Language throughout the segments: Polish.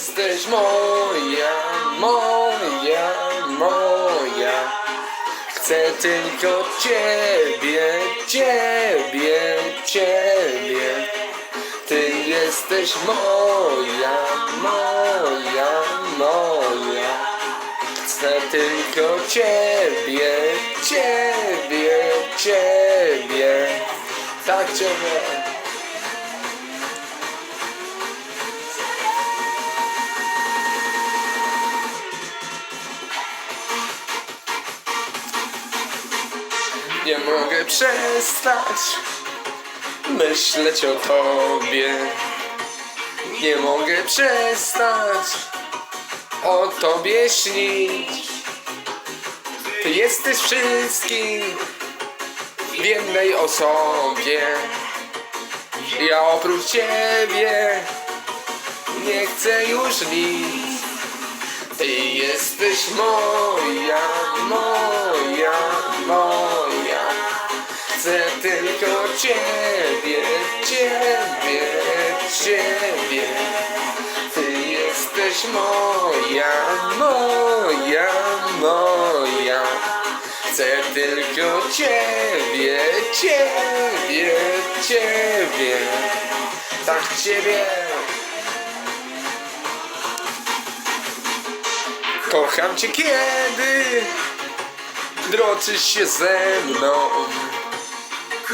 jesteś moja, moja, moja. Chcę tylko ciebie, ciebie, ciebie. Ty jesteś moja, moja, moja. Chcę tylko ciebie, ciebie, ciebie. Tak ciebie. Nie mogę przestać myśleć o tobie. Nie mogę przestać o tobie śnić. Ty jesteś wszystkim w jednej osobie. Ja oprócz ciebie nie chcę już nic. Ty jesteś moja, moja, moja. Chcę tylko ciebie, ciebie, ciebie. Ty jesteś moja, moja, moja. Chcę tylko ciebie, ciebie, ciebie. Tak ciebie. Kocham cię kiedy droczysz się ze mną.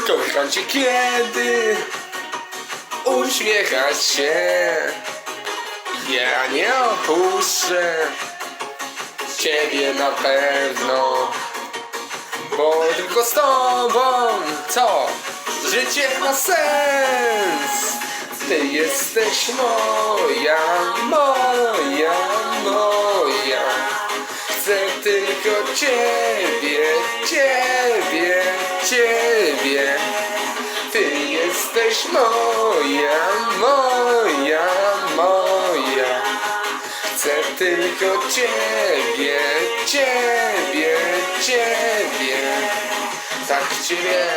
Kocham cię kiedy uśmiechasz się. Ja nie opuszczę ciebie na pewno. Bo tylko z tobą, co? Życie ma sens. Ty jesteś moja, moja, moja. Chcę tylko ciebie, ciebie, moja, moja, moja. Chcę tylko ciebie, ciebie, ciebie. Tak ciebie.